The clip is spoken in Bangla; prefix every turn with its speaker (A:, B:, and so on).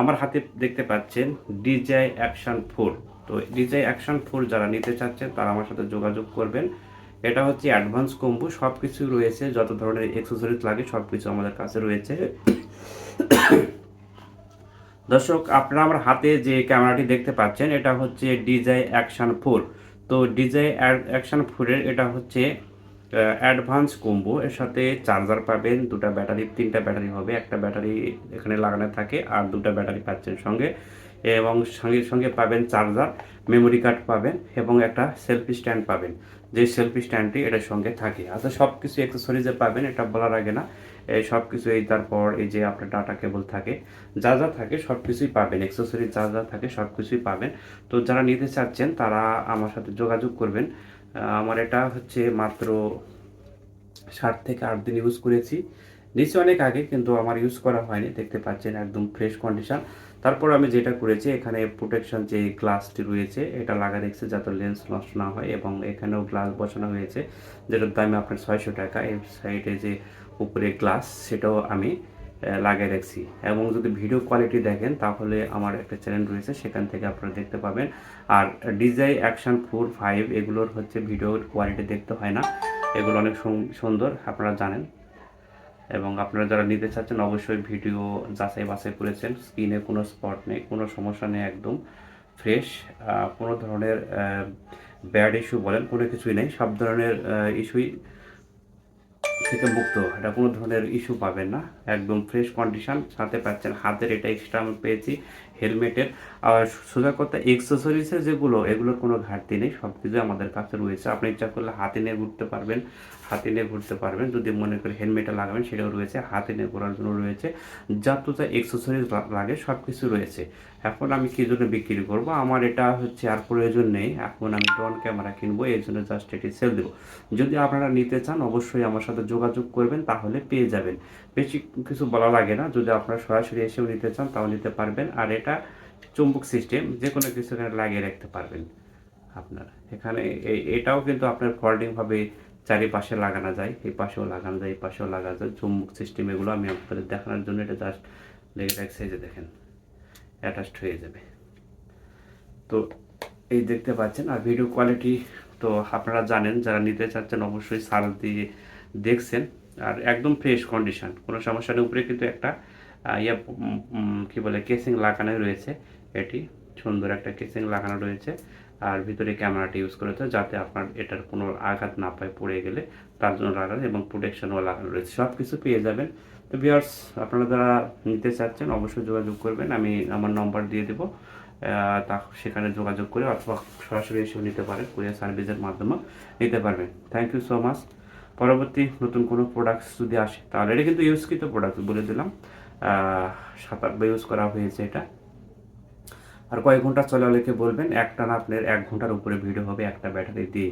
A: আমার হাতে দেখতে পাচ্ছেন ডিজাই অ্যাকশন ফোর তো ডিজাই অ্যাকশন ফোর যারা নিতে চাচ্ছেন, তারা আমার সাথে যোগাযোগ করবেন। এটা হচ্ছে অ্যাডভান্স কম্বো সব কিছু রয়েছে, যত ধরনের এক্সেসরিজ লাগে সব কিছু আমাদের কাছে রয়েছে। দর্শক, আপনারা আমার হাতে যে ক্যামেরাটি দেখতে পাচ্ছেন, এটা হচ্ছে ডিজাই অ্যাকশন ফোর তো ডিজাই অ্যাকশন ফোরের এটা হচ্ছে অ্যাডভান্স কম্বো এর সাথে চার্জার পাবেন, দুটা ব্যাটারি তিনটা ব্যাটারি হবে, একটা ব্যাটারি এখানে লাগানো থাকে আর দুটা ব্যাটারি পাচ্ছেন সঙ্গে। এবং সঙ্গে সঙ্গে পাবেন চার্জার মেমোরি কার্ড পাবেন এবং একটা সেলফি স্ট্যান্ড পাবেন। যে সেলফি স্ট্যান্ডটি এটার সঙ্গে থাকে। আচ্ছা সব কিছু অ্যাক্সেসরিজে পাবেন, এটা বলার আগে না এই সব কিছু এই তারপর এই যে আপনার ডাটা কেবল থাকে, যা যা থাকে সব কিছুই পাবেন। অ্যাক্সেসরি যা যা থাকে সব কিছুই পাবেন। তো যারা নিতে চাচ্ছেন, তারা আমার সাথে যোগাযোগ করবেন। আমার এটা হচ্ছে মাত্র সাত থেকে আট দিন ইউজ করেছি। নিচে অনেক আগে, কিন্তু আমার ইউজ করা হয়নি। দেখতে পাচ্ছেন একদম ফ্রেশ কন্ডিশন তারপর আমি যেটা করেছি, এখানে প্রোটেকশন যে গ্লাসটি রয়েছে, এটা লাগা রেখেছে যাতে লেন্স নষ্ট না হয় এবং এখানেও গ্লাস বসানো হয়েছে, যেটার দামে আপনার ছয়শো টাকা। এই সাইডে যে উপরে গ্লাস সেটাও আমি লাগিয়ে রাখছি। এবং যদি ভিডিও কোয়ালিটি দেখেন, তাহলে আমার একটা চ্যানেল রয়েছে, সেখান থেকে আপনারা দেখতে পাবেন। আর ডিজাই অ্যাকশন ফোর ফাইভ এগুলোর হচ্ছে ভিডিওর কোয়ালিটি দেখতে হয় না। এগুলো অনেক সুন- সুন্দর, আপনারা জানেন। এবং আপনারা যারা নিতে চাচ্ছেন, অবশ্যই ভিডিও যাচাই বাছাই করেছেন। স্কিনে কোনো স্পট নেই, কোনো সমস্যা নেই, একদম ফ্রেশ কোনো ধরনের ব্যাড ইস্যু বলেন, কোনো কিছুই নেই। সব ধরনের ইস্যুই থেকে মুক্ত। এটা কোনো ধরনের ইস্যু পাবেন না। একদম ফ্রেশ কন্ডিশন সাথে পাচ্ছেন হাতের এটা এক্সট্রা আমি পেয়েছি। হেলমেটের। আর সোজা কথা এক্সেসরিজের যেগুলো, এগুলোর কোনো ঘাটতি নেই, সব কিছু আমাদের কাছে রয়েছে। আপনি ইচ্ছা করলে হাতে নিয়ে ঘুরতে পারবেন, হাতে নিয়ে ঘুরতে পারবেন। যদি মনে করে হেলমেটটা লাগাবেন, সেটাও রয়েছে, হাতে নিয়ে ঘোরার জন্য রয়েছে। যত যা এক্সেসরিজ লাগে, সব কিছু রয়েছে। এখন আমি কী জন্য বিক্রি করব? আমার এটা হচ্ছে আর প্রয়োজন নেই। এখন আমি ড্রোন ক্যামেরা কিনবো এই জন্য জাস্ট এটি সেল দেবো। যদি আপনারা নিতে চান, অবশ্যই আমার সাথে যোগাযোগ করবেন, তাহলে পেয়ে যাবেন। বেশি কিছু বলা লাগে না। যদি আপনারা সরাসরি এসেও নিতে চান, তাও নিতে পারবেন। আর এটা চুম্বক সিস্টেম যে কোনো কিছু এখানে লাগিয়ে রাখতে পারবেন আপনার। এখানে এটাও কিন্তু আপনার ফোল্ডিংভাবে চারিপাশে লাগানো যায়, এই পাশেও লাগানো যায়, এই পাশেও লাগানো যায়। চুম্বক সিস্টেম এগুলো আমি আপনাদের দেখানোর জন্য এটা জাস্ট লেগে রাখছি যে দেখেন অ্যাটাচড হয়ে যাবে। তো এই দেখতে পাচ্ছেন, আর ভিডিও কোয়ালিটি তো আপনারা জানেন, যারা নিতে চাচ্ছেন অবশ্যই সার্চ দিয়ে দেখছেন। আর একদম ফ্রেশ কন্ডিশন কোনো সমস্যা নেই। উপরে কিন্তু একটা ইয়ে কি বলে কেসিং লাগানো রয়েছে। এটি সুন্দর একটা কেসিং লাগানো রয়েছে। আর ভিতরে ক্যামেরাটি ইউজ করেছে যাতে আপনার এটার কোনো আঘাত না পায়, পড়ে গেলে তার জন্য লাগানো এবং প্রোটেকশনও লাগানো রয়েছে। সব কিছু পেয়ে যাবেন। তো বিয়ার্স আপনারা যারা নিতে চাচ্ছেন, অবশ্যই যোগাযোগ করবেন। আমি আমার নম্বর দিয়ে দেবো। তা সেখানে যোগাযোগ করে অথবা সরাসরি এসেও নিতে পারেন। কুরিয়ার সার্ভিসের মাধ্যমে নিতে পারবেন। থ্যাংক ইউ সো মাচ পরবর্তী নতুন কোনো প্রোডাক্টস যদি আসে, তাহলে এটা কিন্তু ইউজকৃত প্রোডাক্ট বলে দিলাম। সাত আটবার ইউজ করা হয়েছে এটা। আর কয়েক ঘণ্টা চলে অনেকে বলবেন একটা না আপনার এক ঘণ্টার উপরে ভিডিও হবে, একটা ব্যাটারি দিয়ে।